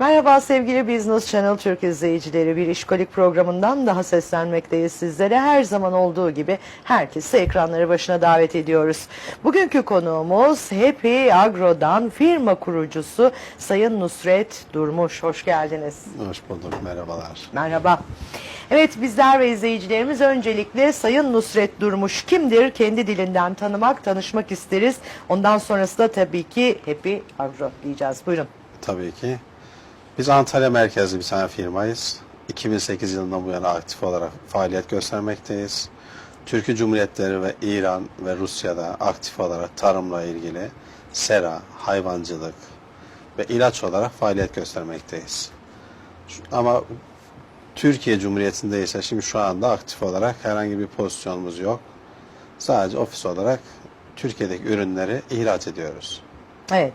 Merhaba sevgili Business Channel Türk izleyicileri. Bir işkolik programından daha seslenmekteyiz sizlere. Her zaman olduğu gibi herkesi ekranları başına davet ediyoruz. Bugünkü konuğumuz Happy Agro'dan firma kurucusu Sayın Nusret Durmuş. Hoş geldiniz. Hoş bulduk, merhabalar. Merhaba. Evet bizler ve izleyicilerimiz öncelikle Sayın Nusret Durmuş kimdir? Kendi dilinden tanımak, tanışmak isteriz. Ondan sonrası da tabii ki Happy Agro diyeceğiz. Buyurun. Tabii ki. Biz Antalya merkezli bir tane firmayız. 2008 yılından bu yana aktif olarak faaliyet göstermekteyiz. Türkiye Cumhuriyetleri ve İran ve Rusya'da aktif olarak tarımla ilgili sera, hayvancılık ve ilaç olarak faaliyet göstermekteyiz. Ama Türkiye Cumhuriyeti'nde ise şimdi şu anda aktif olarak herhangi bir pozisyonumuz yok. Sadece ofis olarak Türkiye'deki ürünleri ihraç ediyoruz. Evet.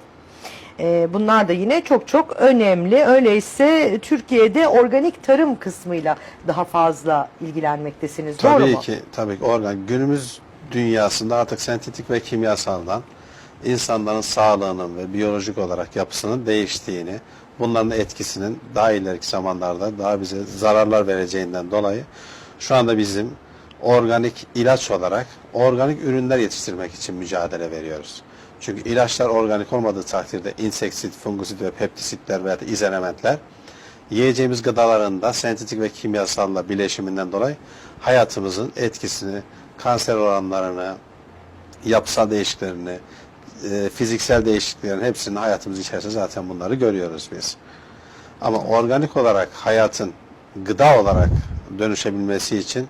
Ee, bunlar da yine çok çok önemli. Öyleyse Türkiye'de organik tarım kısmıyla daha fazla ilgilenmektesiniz. Doğru Tabii mu? ki, tabii ki organ. Günümüz dünyasında artık sentetik ve kimyasaldan insanların sağlığının ve biyolojik olarak yapısının değiştiğini, bunların etkisinin daha ileriki zamanlarda daha bize zararlar vereceğinden dolayı şu anda bizim organik ilaç olarak organik ürünler yetiştirmek için mücadele veriyoruz. Çünkü ilaçlar organik olmadığı takdirde inseksit, fungisit ve peptisitler veya da izelementler yiyeceğimiz gıdalarında sentetik ve kimyasalla bileşiminden dolayı hayatımızın etkisini, kanser oranlarını, yapısal değişikliklerini, e, fiziksel değişikliklerin hepsinin hayatımız içerisinde zaten bunları görüyoruz biz. Ama organik olarak hayatın gıda olarak dönüşebilmesi için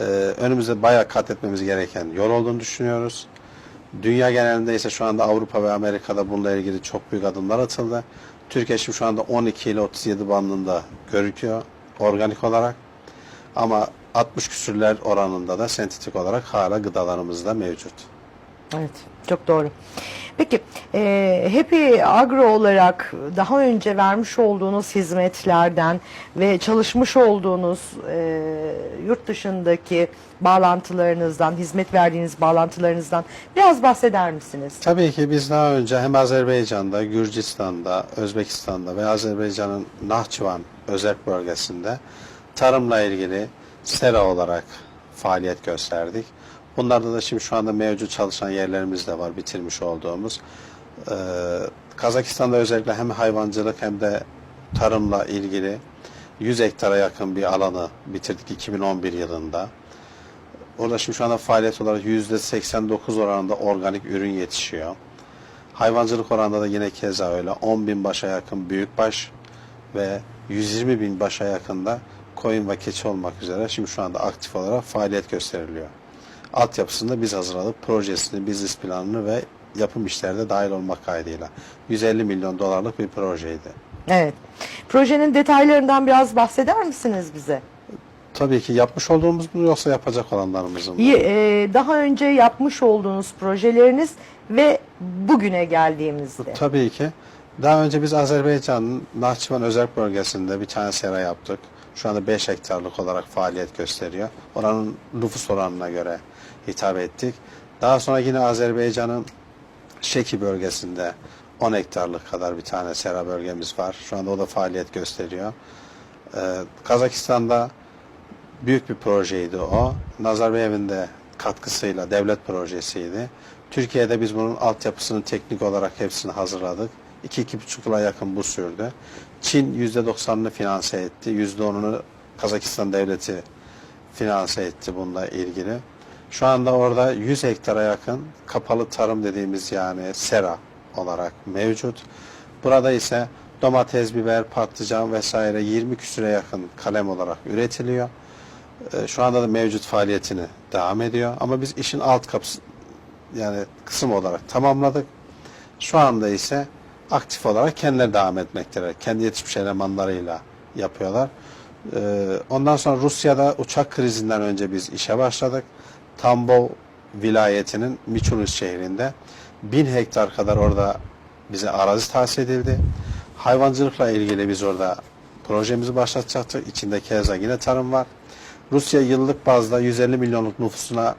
e, önümüzde bayağı kat etmemiz gereken yol olduğunu düşünüyoruz. Dünya genelinde ise şu anda Avrupa ve Amerika'da bununla ilgili çok büyük adımlar atıldı. Türkiye şimdi şu anda 12 ile 37 bandında görüküyor organik olarak. Ama 60 küsürler oranında da sentetik olarak hala gıdalarımızda mevcut. Evet, çok doğru. Peki, e, Happy Agro olarak daha önce vermiş olduğunuz hizmetlerden ve çalışmış olduğunuz e, yurt dışındaki bağlantılarınızdan, hizmet verdiğiniz bağlantılarınızdan biraz bahseder misiniz? Tabii ki biz daha önce hem Azerbaycan'da, Gürcistan'da, Özbekistan'da ve Azerbaycan'ın Nahçıvan özel bölgesinde tarımla ilgili sera olarak faaliyet gösterdik. Bunlarda da şimdi şu anda mevcut çalışan yerlerimiz de var bitirmiş olduğumuz. Ee, Kazakistan'da özellikle hem hayvancılık hem de tarımla ilgili 100 hektara yakın bir alanı bitirdik 2011 yılında. Orada şimdi şu anda faaliyet olarak %89 oranında organik ürün yetişiyor. Hayvancılık oranında da yine keza öyle 10 bin başa yakın büyükbaş ve 120 bin başa yakında koyun ve keçi olmak üzere şimdi şu anda aktif olarak faaliyet gösteriliyor. Altyapısını da biz hazırladık. Projesini, business planını ve yapım işlerde dahil olmak kaydıyla. 150 milyon dolarlık bir projeydi. Evet. Projenin detaylarından biraz bahseder misiniz bize? Tabii ki yapmış olduğumuz mu yoksa yapacak olanlarımızın mı? Y- e, daha önce yapmış olduğunuz projeleriniz ve bugüne geldiğimizde. Tabii ki. Daha önce biz Azerbaycan'ın Nahçıvan özel bölgesinde bir tane sera yaptık. Şu anda 5 hektarlık olarak faaliyet gösteriyor. Oranın nüfus oranına göre hitap ettik. Daha sonra yine Azerbaycan'ın Şeki bölgesinde 10 hektarlık kadar bir tane sera bölgemiz var. Şu anda o da faaliyet gösteriyor. Ee, Kazakistan'da büyük bir projeydi o. Nazarbayev'in de katkısıyla devlet projesiydi. Türkiye'de biz bunun altyapısını teknik olarak hepsini hazırladık. 2-2,5 yıla yakın bu sürdü. Çin %90'ını finanse etti. %10'unu Kazakistan devleti finanse etti bununla ilgili. Şu anda orada 100 hektara yakın kapalı tarım dediğimiz yani sera olarak mevcut. Burada ise domates, biber, patlıcan vesaire 20 küsüre yakın kalem olarak üretiliyor. Ee, Şu anda da mevcut faaliyetini devam ediyor. Ama biz işin alt kapısı yani kısım olarak tamamladık. Şu anda ise aktif olarak kendileri devam etmektedir. Kendi yetişmiş elemanlarıyla yapıyorlar. Ee, Ondan sonra Rusya'da uçak krizinden önce biz işe başladık. Tambov vilayetinin Miçulis şehrinde bin hektar kadar orada bize arazi tahsis edildi. Hayvancılıkla ilgili biz orada projemizi başlatacaktık. İçinde keza yine tarım var. Rusya yıllık bazda 150 milyonluk nüfusuna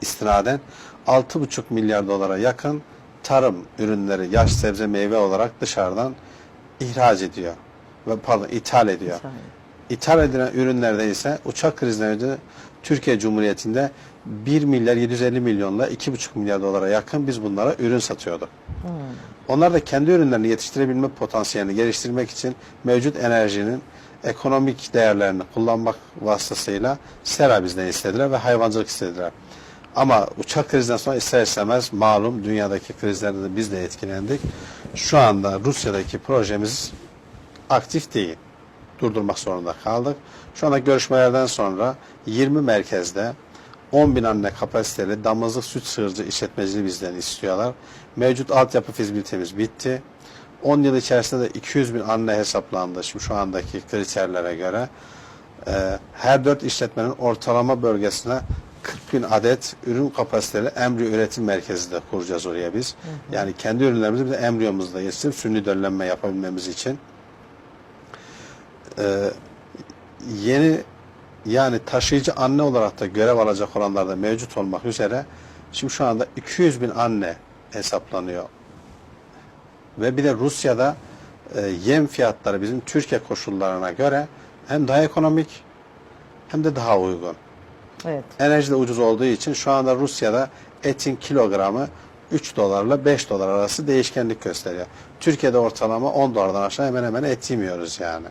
istinaden 6,5 milyar dolara yakın tarım ürünleri, yaş sebze meyve olarak dışarıdan ihraç ediyor. Ve pardon ithal ediyor. İthal edilen ürünlerde ise uçak krizinden önce Türkiye Cumhuriyeti'nde 1 milyar 750 milyonla 2,5 milyar dolara yakın biz bunlara ürün satıyorduk. Onlar da kendi ürünlerini yetiştirebilme potansiyelini geliştirmek için mevcut enerjinin ekonomik değerlerini kullanmak vasıtasıyla sera bizden istediler ve hayvancılık istediler. Ama uçak krizinden sonra ister istemez malum dünyadaki krizlerde de biz de etkilendik. Şu anda Rusya'daki projemiz aktif değil. Durdurmak zorunda kaldık. Şu anda görüşmelerden sonra 20 merkezde 10 bin anne kapasiteli damızlık süt sığırcı işletmeciliği bizden istiyorlar. Mevcut altyapı fizibilitemiz bitti. 10 yıl içerisinde de 200 bin anne hesaplandı şimdi şu andaki kriterlere göre. Ee, her 4 işletmenin ortalama bölgesine 40 bin adet ürün kapasiteli embriyo üretim merkezi de kuracağız oraya biz. Yani kendi ürünlerimizi bir de embriyomuzla yetiştirip sünni döllenme yapabilmemiz için. Ee, yeni yani taşıyıcı anne olarak da görev alacak olanlar da mevcut olmak üzere şimdi şu anda 200 bin anne hesaplanıyor. Ve bir de Rusya'da e, yem fiyatları bizim Türkiye koşullarına göre hem daha ekonomik hem de daha uygun. Evet. Enerji de ucuz olduğu için şu anda Rusya'da etin kilogramı 3 dolarla 5 dolar arası değişkenlik gösteriyor. Türkiye'de ortalama 10 dolardan aşağı hemen hemen et yemiyoruz yani.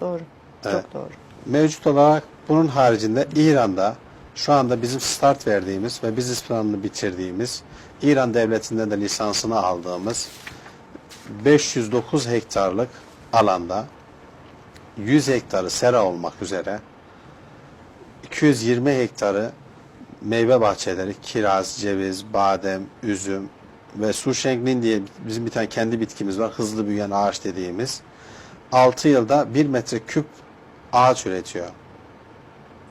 Doğru. Çok Evet. doğru. Mevcut olarak bunun haricinde İran'da şu anda bizim start verdiğimiz ve business planını bitirdiğimiz İran devletinden de lisansını aldığımız 509 hektarlık alanda 100 hektarı sera olmak üzere 220 hektarı meyve bahçeleri, kiraz, ceviz, badem, üzüm ve su şenklin diye bizim bir tane kendi bitkimiz var. Hızlı büyüyen ağaç dediğimiz. 6 yılda 1 metre küp ağaç üretiyor.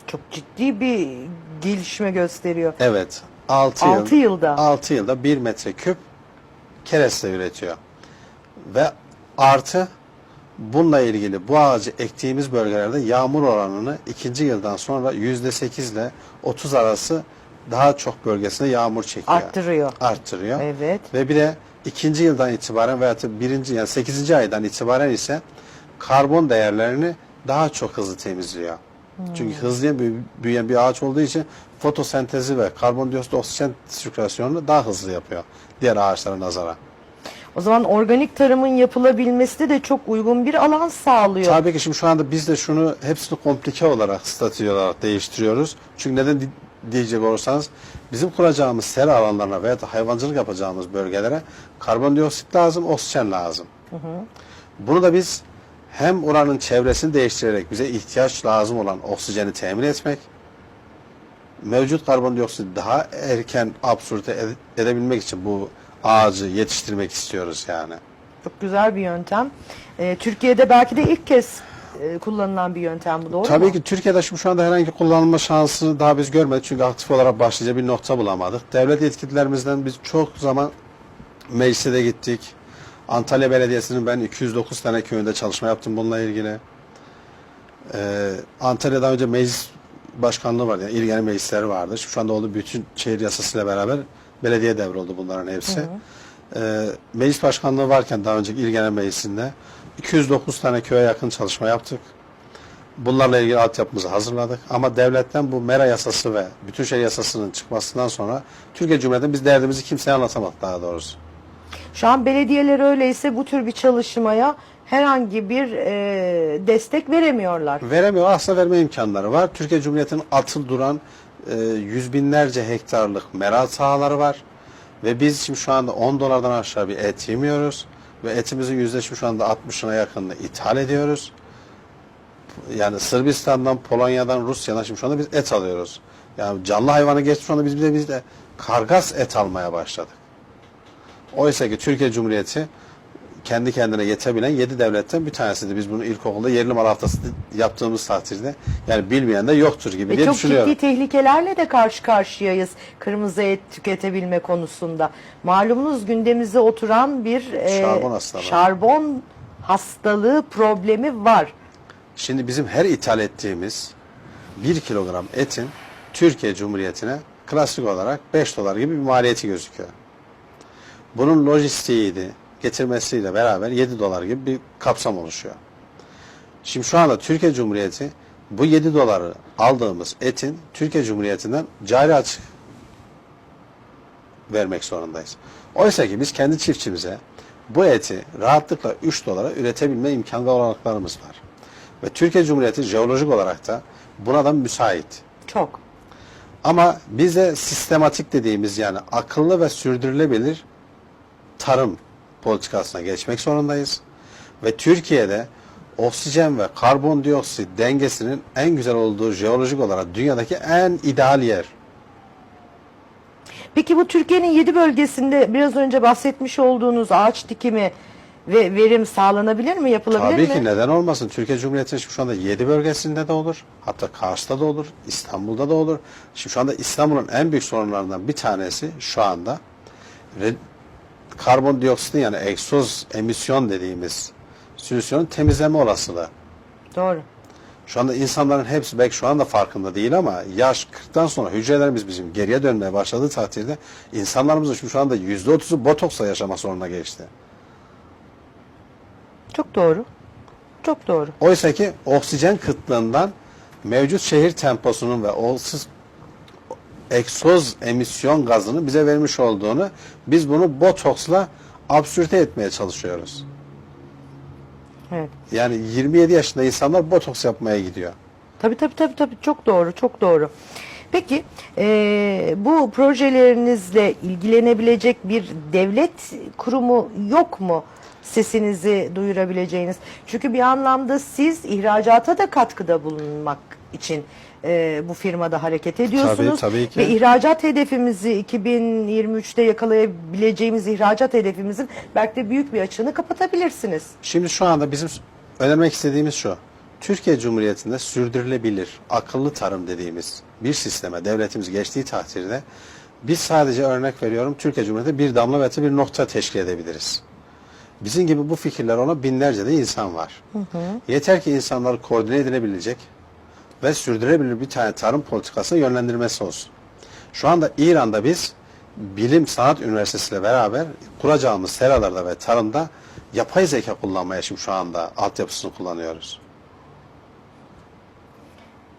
Çok ciddi bir gelişme gösteriyor. Evet. 6 6 yıl, yılda. 6 yılda 1 metre küp kereste üretiyor. Ve artı bununla ilgili bu ağacı ektiğimiz bölgelerde yağmur oranını ikinci yıldan sonra yüzde sekiz ile 30 arası daha çok bölgesinde yağmur çekiyor. Arttırıyor. Arttırıyor. Evet. Ve bir de ikinci yıldan itibaren veya birinci yani sekizinci aydan itibaren ise karbon değerlerini daha çok hızlı temizliyor. Çünkü hızlı büyü- büyüyen bir ağaç olduğu için fotosentezi ve karbondioksit oksijen sirkülasyonunu daha hızlı yapıyor diğer ağaçlara nazaran. O zaman organik tarımın yapılabilmesi de çok uygun bir alan sağlıyor. Tabii ki şimdi şu anda biz de şunu hepsini komplike olarak, statü olarak değiştiriyoruz. Çünkü neden di- diyecek olursanız bizim kuracağımız sera alanlarına veya da hayvancılık yapacağımız bölgelere karbondioksit lazım, oksijen lazım. Bunu da biz hem oranın çevresini değiştirerek bize ihtiyaç lazım olan oksijeni temin etmek, mevcut karbondioksiti daha erken absorbe ede- edebilmek için bu ağacı yetiştirmek istiyoruz yani. Çok güzel bir yöntem. Ee, Türkiye'de belki de ilk kez e, kullanılan bir yöntem bu doğru Tabii mu? ki Türkiye'de şu şu anda herhangi kullanılma şansını daha biz görmedik. Çünkü aktif olarak başlayacak bir nokta bulamadık. Devlet yetkililerimizden biz çok zaman meclise de gittik. Antalya Belediyesi'nin ben 209 tane köyünde çalışma yaptım bununla ilgili. Ee, Antalya'dan önce meclis başkanlığı vardı. Yani il genel meclisleri vardı. Şu anda oldu bütün şehir yasasıyla beraber belediye devroldu bunların hepsi. Ee, meclis başkanlığı varken daha önceki il genel meclisinde 209 tane köye yakın çalışma yaptık. Bunlarla ilgili altyapımızı hazırladık. Ama devletten bu MERA yasası ve bütün şey yasasının çıkmasından sonra Türkiye Cumhuriyeti'nde biz derdimizi kimseye anlatamadık daha doğrusu. Şu an belediyeler öyleyse bu tür bir çalışmaya herhangi bir e, destek veremiyorlar. Veremiyor. Aslında verme imkanları var. Türkiye Cumhuriyeti'nin atıl duran e, yüz binlerce hektarlık mera sahaları var. Ve biz şimdi şu anda 10 dolardan aşağı bir et yemiyoruz. Ve etimizin yüzde şimdi şu anda 60'ına yakınını ithal ediyoruz. Yani Sırbistan'dan, Polonya'dan, Rusya'dan şimdi şu anda biz et alıyoruz. Yani canlı hayvanı geç şu anda biz de, biz de kargas et almaya başladık. Oysa ki Türkiye Cumhuriyeti kendi kendine yetebilen yedi devletten bir tanesiydi. Biz bunu ilkokulda yerli mal haftası yaptığımız takdirde yani bilmeyen de yoktur gibi Ve diye çok düşünüyorum. ciddi tehlikelerle de karşı karşıyayız kırmızı et tüketebilme konusunda. Malumunuz gündemimize oturan bir e, Şarbon hastalığı. şarbon hastalığı problemi var. Şimdi bizim her ithal ettiğimiz 1 kilogram etin Türkiye Cumhuriyeti'ne klasik olarak 5 dolar gibi bir maliyeti gözüküyor. Bunun lojistiğiydi, getirmesiyle beraber 7 dolar gibi bir kapsam oluşuyor. Şimdi şu anda Türkiye Cumhuriyeti bu 7 doları aldığımız etin Türkiye Cumhuriyeti'nden cari açık vermek zorundayız. Oysa ki biz kendi çiftçimize bu eti rahatlıkla 3 dolara üretebilme imkan ve olanaklarımız var. Ve Türkiye Cumhuriyeti jeolojik olarak da buna da müsait. Çok. Ama biz de sistematik dediğimiz yani akıllı ve sürdürülebilir tarım politikasına geçmek zorundayız. Ve Türkiye'de oksijen ve karbondioksit dengesinin en güzel olduğu jeolojik olarak dünyadaki en ideal yer. Peki bu Türkiye'nin 7 bölgesinde biraz önce bahsetmiş olduğunuz ağaç dikimi ve verim sağlanabilir mi? Yapılabilir Tabii mi? ki neden olmasın? Türkiye Cumhuriyeti'nin şimdi şu anda 7 bölgesinde de olur. Hatta Kars'ta da olur. İstanbul'da da olur. Şimdi şu anda İstanbul'un en büyük sorunlarından bir tanesi şu anda karbondioksitin yani egzoz emisyon dediğimiz solüsyonun temizleme olasılığı. Doğru. Şu anda insanların hepsi belki şu anda farkında değil ama yaş 40'tan sonra hücrelerimiz bizim geriye dönmeye başladığı takdirde insanlarımızın şu anda %30'u botoksla yaşamak zorunda geçti. Çok doğru. Çok doğru. Oysa ki oksijen kıtlığından mevcut şehir temposunun ve olsuz egzoz emisyon gazını bize vermiş olduğunu biz bunu botoksla absürte etmeye çalışıyoruz. Evet. Yani 27 yaşında insanlar botoks yapmaya gidiyor. Tabii tabii tabii tabii çok doğru çok doğru. Peki eee, bu projelerinizle ilgilenebilecek bir devlet kurumu yok mu? Sesinizi duyurabileceğiniz. Çünkü bir anlamda siz ihracata da katkıda bulunmak için eee, bu firmada hareket ediyorsunuz. tabii ki. Ve ihracat hedefimizi 2023'te yakalayabileceğimiz ihracat hedefimizin belki de büyük bir açığını kapatabilirsiniz. Şimdi şu anda bizim önermek istediğimiz şu. Türkiye Cumhuriyeti'nde sürdürülebilir, akıllı tarım dediğimiz bir sisteme devletimiz geçtiği takdirde biz sadece örnek veriyorum Türkiye Cumhuriyeti bir damla ve bir nokta teşkil edebiliriz. Bizim gibi bu fikirler olan binlerce de insan var. Yeter ki insanları koordine edilebilecek ve sürdürülebilir bir tane tarım politikası yönlendirmesi olsun. Şu anda İran'da biz Bilim Sanat Üniversitesi ile beraber kuracağımız seralarda ve tarımda yapay zeka kullanmaya şimdi şu anda altyapısını kullanıyoruz.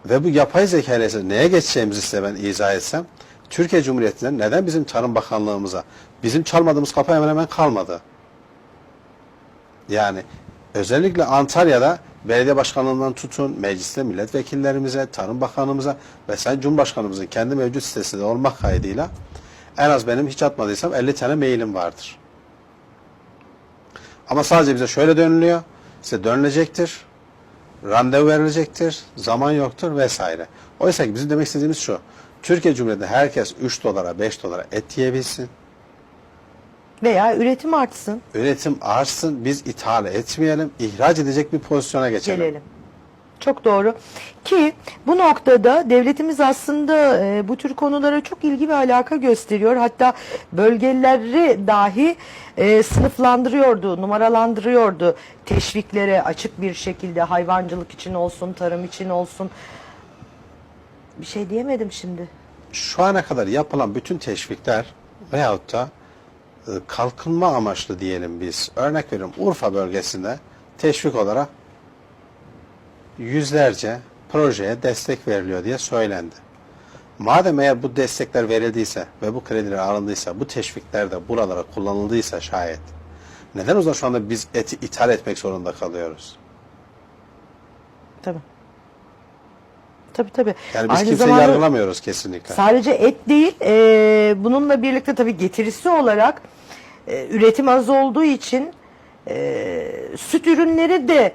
Ve bu yapay zeka ile neye geçeceğimizi size ben izah etsem, Türkiye Cumhuriyeti'nden neden bizim Tarım Bakanlığımıza, bizim çalmadığımız kapı hemen hemen kalmadı. Yani özellikle Antalya'da belediye başkanlığından tutun, mecliste milletvekillerimize, Tarım Bakanımıza ve Sayın Cumhurbaşkanımızın kendi mevcut sitesinde olmak kaydıyla en az benim hiç atmadıysam 50 tane mailim vardır. Ama sadece bize şöyle dönülüyor, size dönülecektir, randevu verilecektir, zaman yoktur vesaire. Oysa ki bizim demek istediğimiz şu, Türkiye Cumhuriyeti'nde herkes 3 dolara, 5 dolara et yiyebilsin, Veya üretim artsın. üretim artsın, biz ithal etmeyelim, ihraç edecek bir pozisyona geçelim. Gelelim. Çok doğru. Ki bu noktada devletimiz aslında e, bu tür konulara çok ilgi ve alaka gösteriyor. Hatta bölgeleri dahi e, sınıflandırıyordu, numaralandırıyordu. Teşviklere açık bir şekilde hayvancılık için olsun, tarım için olsun. Bir şey diyemedim şimdi. Şu ana kadar yapılan bütün teşvikler veyahut da kalkınma amaçlı diyelim biz. Örnek veriyorum Urfa bölgesinde teşvik olarak yüzlerce projeye destek veriliyor diye söylendi. Madem eğer bu destekler verildiyse ve bu krediler alındıysa, bu teşvikler de buralara kullanıldıysa şayet, neden o zaman şu anda biz eti ithal etmek zorunda kalıyoruz? Tabii. Tabii tabii. Yani biz Aynı kimseyi zamanda- yargılamıyoruz kesinlikle. Sadece et değil, e, bununla birlikte tabii getirisi olarak e, üretim az olduğu için e, süt ürünleri de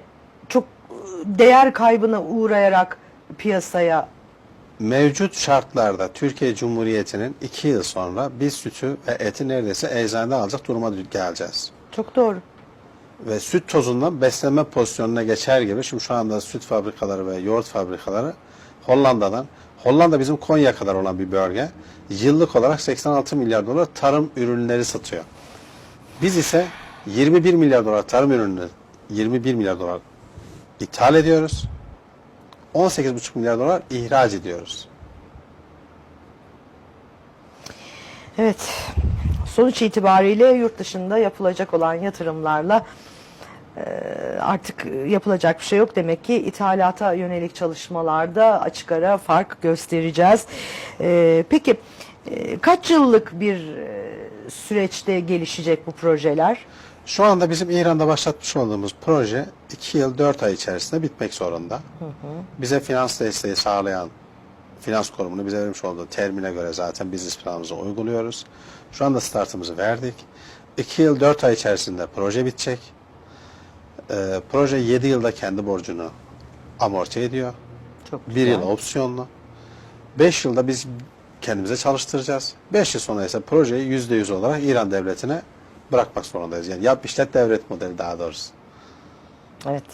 çok e, değer kaybına uğrayarak piyasaya Mevcut şartlarda Türkiye Cumhuriyeti'nin iki yıl sonra biz sütü ve eti neredeyse eczanede alacak duruma geleceğiz. çok doğru. Ve süt tozundan beslenme pozisyonuna geçer gibi şimdi şu anda süt fabrikaları ve yoğurt fabrikaları Hollanda'dan Hollanda bizim Konya kadar olan bir bölge. Yıllık olarak 86 milyar dolar tarım ürünleri satıyor. Biz ise 21 milyar dolar tarım ürünü 21 milyar dolar ithal ediyoruz. 18,5 milyar dolar ihraç ediyoruz. Evet. sonuç itibariyle yurt dışında yapılacak olan yatırımlarla e, artık yapılacak bir şey yok demek ki ithalata yönelik çalışmalarda açık ara fark göstereceğiz. E, peki kaç yıllık bir e, süreçte gelişecek bu projeler? Şu anda bizim İran'da başlatmış olduğumuz proje 2 yıl 4 ay içerisinde bitmek zorunda. Bize finans desteği sağlayan finans kurumunu bize vermiş olduğu termine göre zaten business planımızı uyguluyoruz. Şu anda startımızı verdik. 2 yıl 4 ay içerisinde proje bitecek. Ee, proje 7 yılda kendi borcunu amorti ediyor. Çok Bir güzel. yıl opsiyonlu. 5 yılda biz kendimize çalıştıracağız. 5 yıl sonra ise projeyi %100 olarak İran devletine bırakmak zorundayız. Yani yap işlet devlet modeli daha doğrusu. Evet.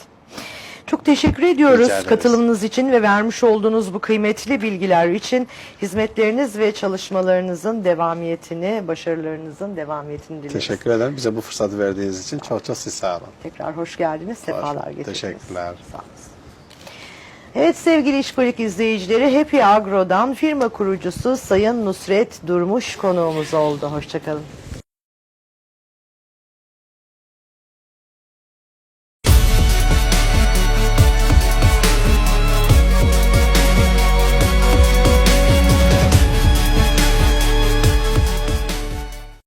Çok teşekkür ediyoruz katılımınız için ve vermiş olduğunuz bu kıymetli bilgiler için. Hizmetleriniz ve çalışmalarınızın devamiyetini, başarılarınızın devamiyetini dileriz. Teşekkür ederim. Bize bu fırsatı verdiğiniz için çok çok siz sağ olun. Tekrar hoş geldiniz, sefalar getirdiniz. Teşekkürler. Sağ olun. Evet sevgili İşkolik izleyicileri Happy Agro'dan firma kurucusu Sayın Nusret Durmuş konuğumuz oldu. Hoşçakalın.